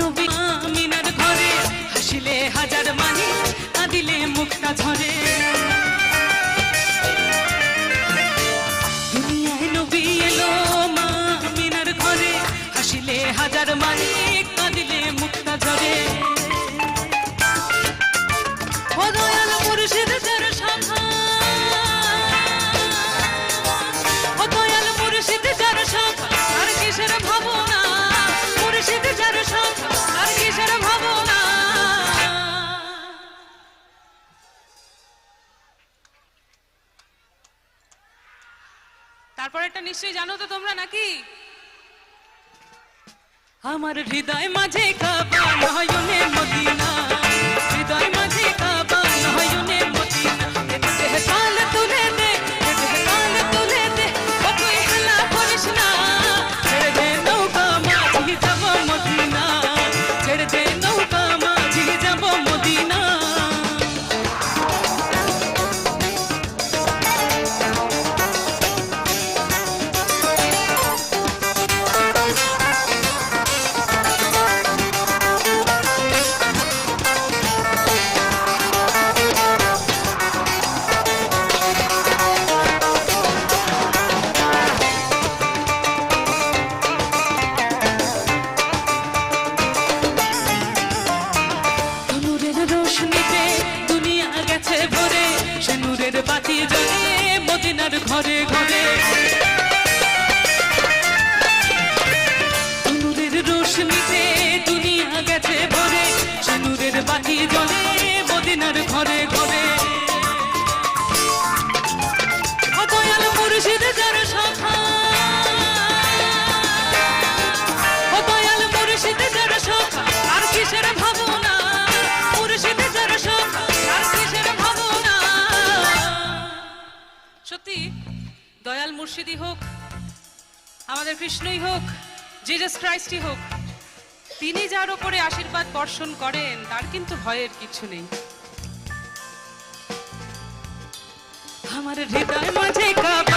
নবী মিনার ঘরে। হাসিলে হাজার মানি কাঁদিলে মুখটা ঝরে। তারপর একটা নিশ্চয়ই জানো তো তোমরা নাকি? আমার হৃদয় মাঝে কাপা নয়নে মদিনা রোশনিতে দুনিয়া গেছে ভরে সে নূরের বাতি জ্বলে, মদিনার ঘরে ঘরে। নূরের রোশনিতে দুনিয়া গেছে ভরে সে নূরের বাতি জ্বলে, মদিনার ঘরে ঘরে। দয়াল মুর্শিদি হোক, আমাদের কৃষ্ণই হোক জিজাস ক্রাইস্টই হোক, তিনি যার ওপরে আশীর্বাদ বর্ষণ করেন, তার কিন্তু ভয়ের কিছু নেই। আমার হৃদয় মাঝে কাবা